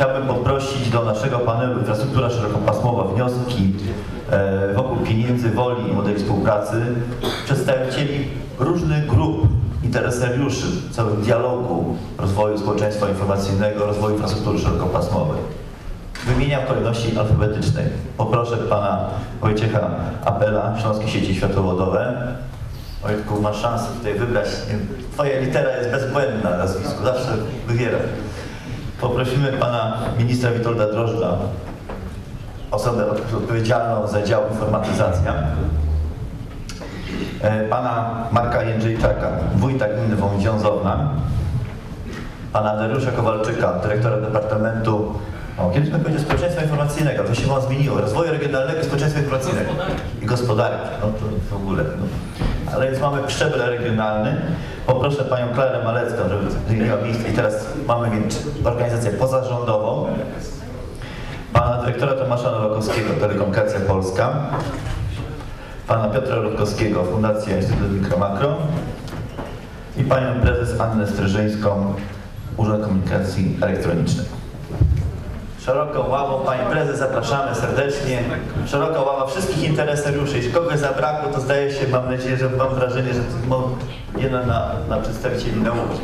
Chciałbym poprosić do naszego panelu Infrastruktura Szerokopasmowa wnioski e, wokół pieniędzy, woli i modeli współpracy przedstawicieli różnych grup interesariuszy w całym dialogu rozwoju społeczeństwa informacyjnego, rozwoju infrastruktury szerokopasmowej. Wymieniam w kolejności alfabetycznej. Poproszę pana Wojciecha Apela, Śląskie Sieci Światłowodowe. Wojtku, masz szansę tutaj wybrać. Twoja litera jest bezbłędna na nazwisku, zawsze wybieraj. Poprosimy pana ministra Witolda Drożdża, osobę od- odpowiedzialną za dział informatyzacja. E, Pana Marka Jędrzejczaka, wójta gminy Wądziązowna. Pana Dariusza Kowalczyka, dyrektora Departamentu o, kiedyś bym powiedział społeczeństwa informacyjnego, to się wam zmieniło, rozwoju regionalnego społeczeństwa informacyjnego. I gospodarki, no to w ogóle. No. Ale więc mamy szczebel regionalny. Poproszę panią Klarę Malecką, żeby zmieniła miejsce. I teraz mamy więc organizację pozarządową. Pana dyrektora Tomasza Nowakowskiego, Telekomunikacja Polska. Pana Piotra Rutkowskiego, Fundacja Instytut Mikromakro. I panią prezes Annę Stryżyńską, Urząd Komunikacji Elektronicznej. Szeroką ławą Pani Prezes zapraszamy serdecznie. Szeroka ława wszystkich interesariuszy. Jeśli kogoś zabrakło, to zdaje się, mam nadzieję, że mam wrażenie, że to jeden na, na przedstawicieli nauki.